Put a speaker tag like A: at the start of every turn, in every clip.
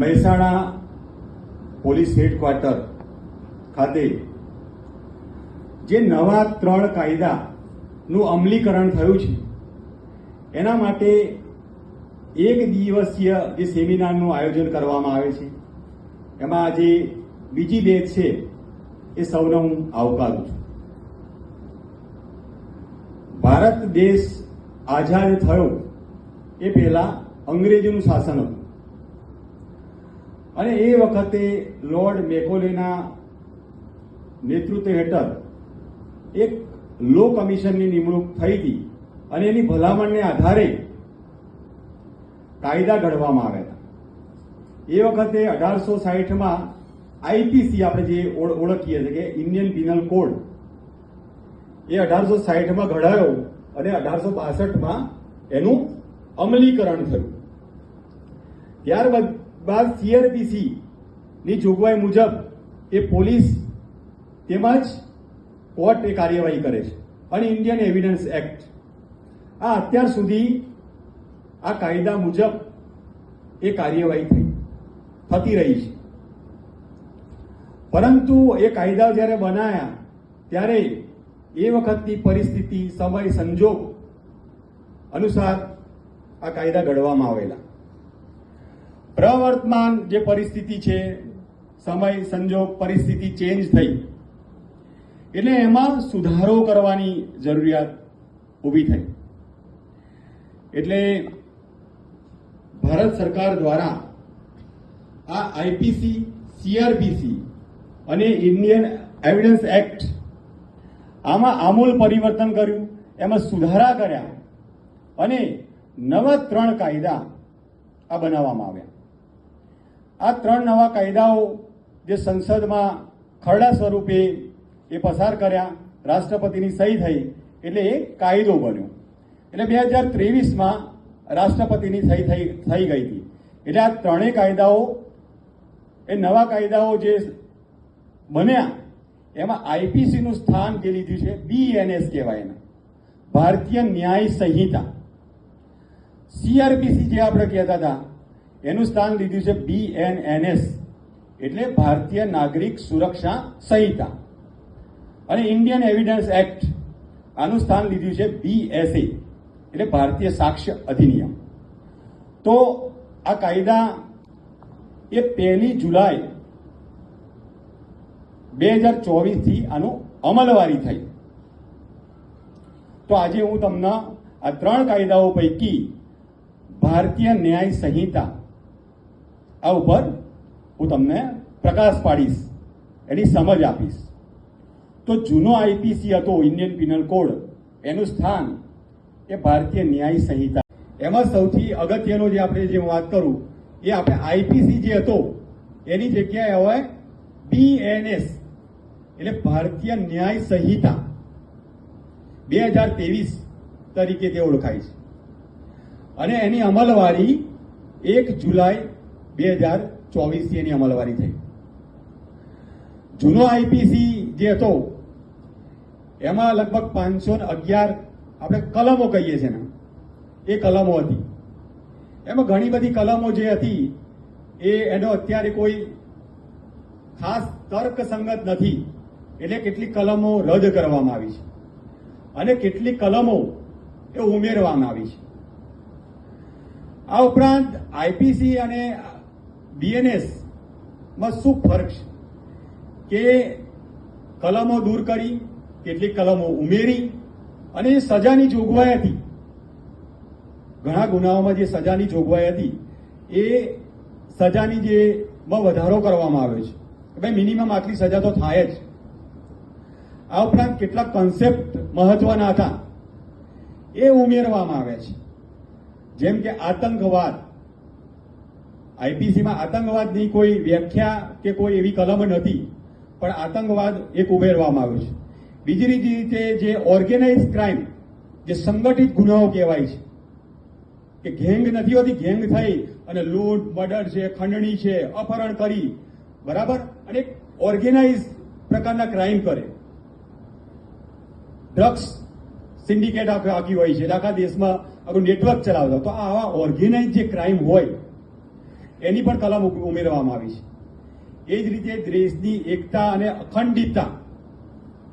A: Mehsana police headquarter ખાતે જે નવા ત્રણ કાયદાનું અમલીકરણ થયું છે, એના માટે એક દિવસીય જે સેમિનારનું આયોજન કરવામાં આવે છે, એમાં આજે બીજી બેચ છે, એ સૌને હું આવકારું છું. ભારત દેશ આઝાદ થયો એ પહેલા અંગ્રેજોનું શાસન હતું. અને એ વખતે લોર્ડ મેકોલેના નેતૃત્વ હેઠળ એક લો કમિશનની નિમણૂક થઈ હતી અને એની ભલામણને આધારે કાયદા ઘડવામાં આવ્યા હતા. એ વખતે અઢારસો સાહીઠમાં આઈપીસી આપણે જે ઓળ- ઓળખીએ છીએ કે ઇન્ડિયન પિનલ કોડ એ અઢારસો સાહીઠમાં ઘડાયો અને અઢારસો બાસઠમાં એનું અમલીકરણ થયું. ત્યારબાદ બાદ સીઆરપીસી ની જોગવાઈ મુજબ એ પોલીસ તેમજ કોર્ટ એ કાર્યવાહી કરે છે. અને ઇન્ડિયન એવિડન્સ એક્ટ આ અત્યાર સુધી આ કાયદા મુજબ એ કાર્યવાહી થઈ, થતી રહી છે. પરંતુ એ કાયદા જ્યારે બનાયા, ત્યારે એ વખતની પરિસ્થિતિ સમય સંજોગ અનુસાર આ કાયદા ઘડવામાં આવેલા. પ્રવર્તમાન જે પરિસ્થિતિ છે, સમય, સંજોગ, પરિસ્થિતિ ચેન્જ થઈ એટલે એમાં સુધારો કરવાની જરૂરિયાત ઊભી થઈ. એટલે ભારત સરકાર દ્વારા આ આઈપીસી સીઆરપીસી અને ઇન્ડિયન એવિડન્સ એક્ટ આમાં આમૂલ પરિવર્તન કર્યું, એમાં સુધારા કર્યા અને નવા ત્રણ કાયદા આ બનાવવામાં આવ્યા. આ ત્રણ નવા કાયદાઓ જે સંસદમાં ખરડા સ્વરૂપે એ પસાર કર્યા, રાષ્ટ્રપતિની સહી થઈ, એટલે એ કાયદો બન્યો. એટલે બે હજાર ત્રેવીસમાં રાષ્ટ્રપતિની સહી થઈ થઈ ગઈ હતી. એટલે આ ત્રણેય કાયદાઓ, એ નવા કાયદાઓ જે બન્યા, એમાં આઈપીસીનું સ્થાન જે લીધું છે બીએનએસ કહેવાય એને. ભારતીય ન્યાય સંહિતા. સીઆરપીસી જે આપણે કહેતા હતા એનું સ્થાન લીધું છે બીએનએનએસ એટલે ભારતીય નાગરિક સુરક્ષા સંહિતા. અને ઇન્ડિયન એવિડન્સ એક્ટ આનું સ્થાન લીધું છે બીએસએ એટલે ભારતીય સાક્ષ્ય અધિનિયમ. તો આ કાયદા એ પહેલી જુલાઈ બે હજાર ચોવીસથી આનું અમલવારી થઈ. તો આજે હું તમને આ ત્રણ કાયદાઓ પૈકી ભારતીય ન્યાય સંહિતા આ ઉપર હું તમને પ્રકાશ પાડીશ, એની સમજ આપીશ. તો જૂનો આઈપીસી હતો ઇન્ડિયન પિનલ કોડ. એનું સ્થાન એ ભારતીય ન્યાય સંહિતા. એમાં સૌથી અગત્યનો જે આપણે જે વાત કરું, એ આપણે આઈપીસી જે હતો, એની જગ્યાએ હવે બીએનએસ એટલે ભારતીય ન્યાય સંહિતા, બે હજાર ત્રેવીસ તરીકે તે ઓળખાય છે. અને એની અમલવારી એક જુલાઈ બે હજાર ચોવીસથી એની અમલવારી થઈ. જૂનો આઈપીસી જે હતો, એમાં લગભગ પાંચસો ને અગિયાર આપણે કલમો કહીએ છીએ એ કલમો હતી. એમાં ઘણી બધી કલમો જે હતી, એ એનો અત્યારે કોઈ ખાસ તર્કસંગત નથી. એટલે કેટલીક કલમો રદ કરવામાં આવી છે. અને કેટલીક કલમો એ ઉમેરવામાં આવી છે. આ ઉપરાંત આઈપીસી અને બીએનએસમાં શું ફરક છે? કે કલમો દૂર કરી, કેટલીક કલમો ઉમેરી અને એ સજાની જોગવાઈ હતી. ઘણા ગુનાઓમાં જે સજાની જોગવાઈ હતી, એ સજાની જે માં વધારો કરવામાં આવ્યો છે. ભાઈ મિનિમમ આટલી સજા તો થાય જ. આ ઉપરાંત કેટલાક કન્સેપ્ટ મહત્વના હતા. એ ઉમેરવામાં આવ્યા છે. જેમ કે આતંકવાદ. આઈપીસીમાં આતંકવાદની કોઈ વ્યાખ્યા કે કોઈ એવી કલમ નથી, પણ આતંકવાદ એક ઉમેરવામાં આવ્યો છે. બીજી રીતે જે ઓર્ગેનાઇઝ ક્રાઇમ જે સંગઠિત ગુનાઓ કહેવાય છે, કે ગેંગ નથી હોતી, ગેંગ થઈ અને લૂંટ, મર્ડર છે, ખંડણી છે, અપહરણ કરી, બરાબર? અને ઓર્ગેનાઇઝ પ્રકારના ક્રાઇમ કરે. ડ્રગ્સ સિન્ડિકેટ આખી હોય છે. આખા દેશમાં આખું નેટવર્ક ચલાવતા તો આવા ઓર્ગેનાઇઝ જે ક્રાઇમ હોય એની પણ કલમ ઉમેરવામાં આવી છે. એ જ રીતે દેશની એકતા અને અખંડિતતા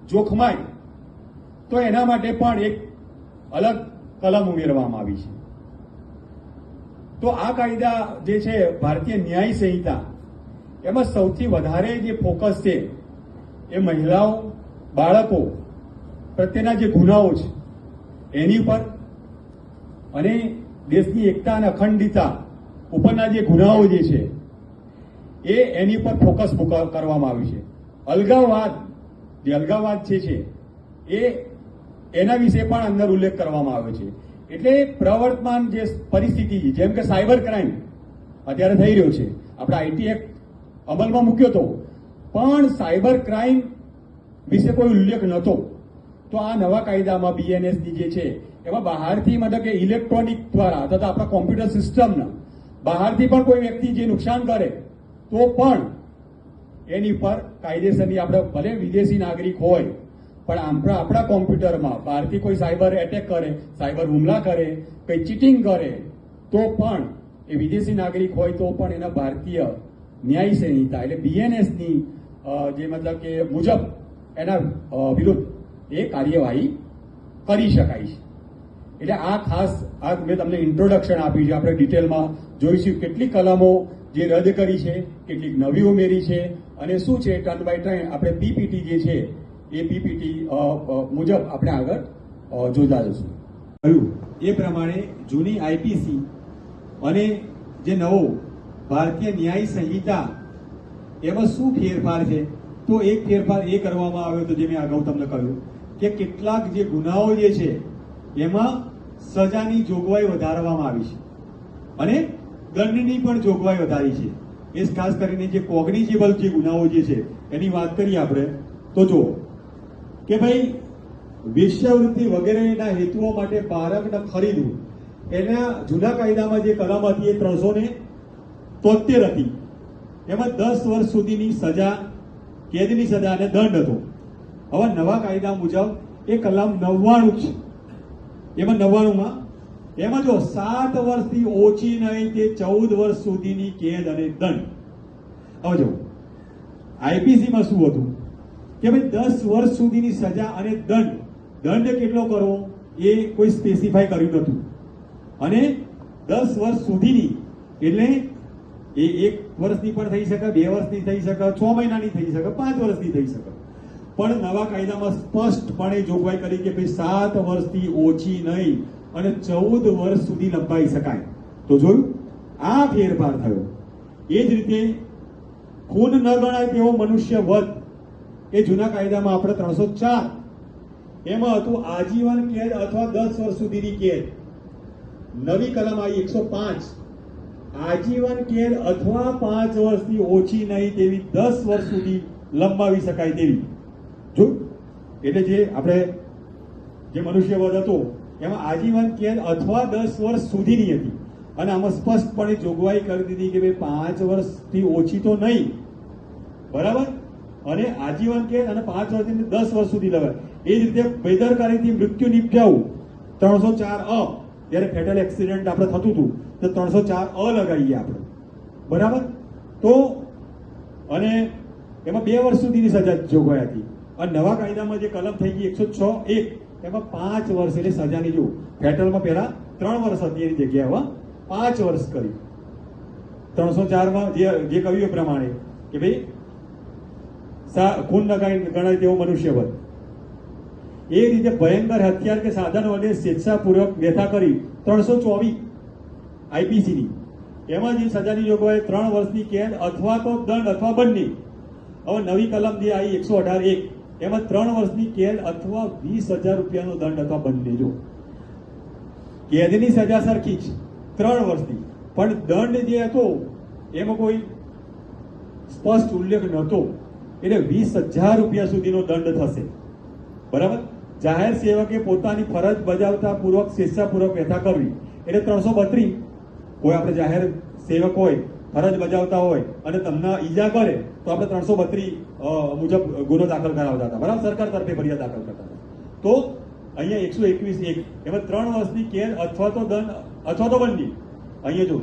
A: જોખમાય, તો એના માટે પણ એક અલગ કલમ ઉમેરવામાં આવી છે. તો આ કાયદા જે છે, ભારતીય ન્યાય સંહિતા, એમાં સૌથી વધારે જે ફોકસ છે, એ મહિલાઓ, બાળકો પ્રત્યેના જે ગુનાઓ છે, એની ઉપર અને દેશની એકતા અને અખંડિતતા ઉપરના જે ગુનાઓ જે છે, એ એની પર ફોકસ કરવામાં આવ્યું છે. અલગાવવાદ જે અલગાવવાદ જે છે, એ એના વિશે પણ અંદર ઉલ્લેખ કરવામાં આવ્યો છે. એટલે પ્રવર્તમાન જે પરિસ્થિતિ, જેમ કે સાયબર ક્રાઇમ અત્યારે થઈ રહ્યો છે, આપણે આઈટી એક્ટ અમલમાં મૂક્યો હતો પણ સાયબર ક્રાઇમ વિશે કોઈ ઉલ્લેખ નહોતો, તો આ નવા કાયદામાં બીએનએસની જે છે, એમાં બહારથી મતલબ કે ઇલેક્ટ્રોનિક દ્વારા તથા આપણા કોમ્પ્યુટર સિસ્ટમના બહારથી પણ કોઈ વ્યક્તિ જે નુકસાન કરે, તો પણ એની પર કાયદેસરની આપણે, ભલે વિદેશી નાગરિક હોય, પણ આપણા આપણા કોમ્પ્યુટરમાં બહારથી કોઈ સાયબર એટેક કરે, સાયબર હુમલા કરે, કંઈ ચીટિંગ કરે, તો પણ એ વિદેશી નાગરિક હોય તો પણ એના ભારતીય ન્યાય સંહિતા એટલે બીએનએસની જે મતલબ કે મુજબ એના વિરુદ્ધ એ કાર્યવાહી કરી શકાય છે. એટલે આ ખાસ આ મેં તમને ઇન્ટ્રોડક્શન આપ્યું છે. આપણે ડિટેલમાં જોઈશું કેટલી કલમો જે રદ કરી છે, કેટલીક નવી ઉમેરી છે અને શું છે ટર્ન બાય ટર્ન આપણે પીપીટી જે છે, એ પીપીટી મુજબ આપણે આગળ જોતા જશું કહ્યું, એ પ્રમાણે જૂની આઈપીસી અને જે નવો ભારતીય ન્યાય સંહિતા, એમાં શું ફેરફાર છે? તો એક ફેરફાર એ કરવામાં આવ્યો તો જે મેં અગાઉ તમને કહ્યું, કે કેટલાક જે ગુનાઓ જે છે, એમાં સજાની જોગવાઈ વધારવામાં આવી છે. અને દંડની પણ જોગવાઈ વધારી છે. એ ખાસ કરીને જે કોગ્નિજેબલ જે ગુનાઓ જે છે, એની વાત કરીએ આપણે, તો જુઓ કે ભાઈ, વેશ્યાવૃત્તિ વગેરેના હેતુઓ માટે બાળકને ખરીદવું, એના જૂના કાયદામાં જે કલમ હતી એ ત્રણસો ને તોતેર હતી. એમાં દસ વર્ષ સુધીની સજા, કેદની સજા અને દંડ હતો. હવે નવા કાયદા મુજબ એ કલમ નવ્વાણું છે એમાં નવ્વાણુંમાં? એમાં જો સાત વર્ષથી ઓછી નહીં તે ચૌદ વર્ષ સુધીની કેદ અને દંડ. હવે જો આઈપીસીમાં શું હતું? કે ભાઈ દસ વર્ષ સુધીની સજા અને દંડ. દંડ કેટલો કરવો? એ કોઈ સ્પેસિફાય કર્યું નહોતું. અને દસ વર્ષ સુધીની. એટલે એ એક વર્ષની પણ થઈ શકે, બે વર્ષની થઈ શકે, છ મહિનાની થઈ શકે, પાંચ વર્ષની થઈ શકે. પણ નવા કાયદામાં સ્પષ્ટપણે જોગવાઈ કરી કે ભાઈ સાત વર્ષથી ઓછી નહીં અને ચૌદ વર્ષ સુધી લંબાઈ શકાય. તો જોયું? આ ફેરફાર થયો. એ જ રીતે ખૂન ન ગણાય તેવો મનુષ્ય વધ એ જૂના કાયદામાં આપણે ત્રણસો ચાર. એમાં હતું આજીવન કેદ અથવા દસ વર્ષ સુધીની કેદ. નવી કલમ આવી એકસો પાંચ. આજીવન કેદ અથવા પાંચ વર્ષથી ઓછી નહીં તેવી દસ વર્ષ સુધી લંબાવી શકાય તેવી. એટલે જે આપણે જે મનુષ્ય વધ હતો, એમાં આજીવન કેદ અથવા દસ વર્ષ સુધીની હતી. અને આમાં સ્પષ્ટપણે જોગવાઈ કરી દીધી કે ભાઈ પાંચ વર્ષથી ઓછી તો નહીં. બરાબર? અને આજીવન કેદ અને પાંચ વર્ષથી દસ વર્ષ સુધી લવાય એ જ રીતે બેદરકારીથી મૃત્યુ નિપજાવું. ત્રણસો ચાર અ, જ્યારે ફેટલ એક્સિડન્ટ આપણે થતું હતું, તો ત્રણસો ચાર અ લગાવીએ આપણે. બરાબર? તો, અને એમાં બે વર્ષ સુધીની સજા જોગવાઈ હતી. અને નવા કાયદામાં જે કલમ થઈ ગઈ એકસો છ એક એમાં પાંચ વર્ષ એટલે સજાની જો ફેટલમાં પહેલા ત્રણ વર્ષ હતી એની જગ્યાએ પાંચ વર્ષ કરી. ત્રણસો ચારમાં જે જે કહ્યું એ પ્રમાણે કે ભાઈ ખૂન નગાઈ ગણાય તેવો મનુષ્ય વધ એ રીતે ભયંકર હથિયાર કે સાધન વડે સ્વેચ્છાપૂર્વક વ્યથા કરી ત્રણસો ચોવીસ આઈપીસીની એમાં જે સજાની જોગવાઈ ત્રણ વર્ષની કેદ અથવા તો દંડ અથવા બંને. હવે નવી કલમ જે આવી એકસો અઢાર એક એમાં ત્રણ વર્ષની કેદ અથવા વીસ હજાર રૂપિયાનો દંડ અથવા બંને જો કેદની સજા સરખી જ, ત્રણ વર્ષની. પણ દંડ જે હતો, એમાં કોઈ સ્પષ્ટ ઉલ્લેખ નહોતો. એટલે વીસ હજાર રૂપિયા સુધીનો દંડ થશે. બરાબર? જાહેર સેવકે પોતાની ફરજ બજાવતા પૂર્વક સ્વેચ્છાપૂર્વક વ્યથા કરવી. એટલે ત્રણસો બત્રીસ. કોઈ આપણે જાહેર સેવક હોય ફરજ બજાવતા હોય અને તમને ઈજા કરે, તો આપણે ત્રણસો બત્રીસ મુજબ ગુનો દાખલ કરાવતા હતા. બરાબર? સરકાર તરફે ફરિયાદ દાખલ કરતા હતા. તો અહીંયા એકસો એકવીસ એક, એમાં ત્રણ વર્ષની કેદ અથવા તો દંડ, અથવા તો બંદી અહીંયા જો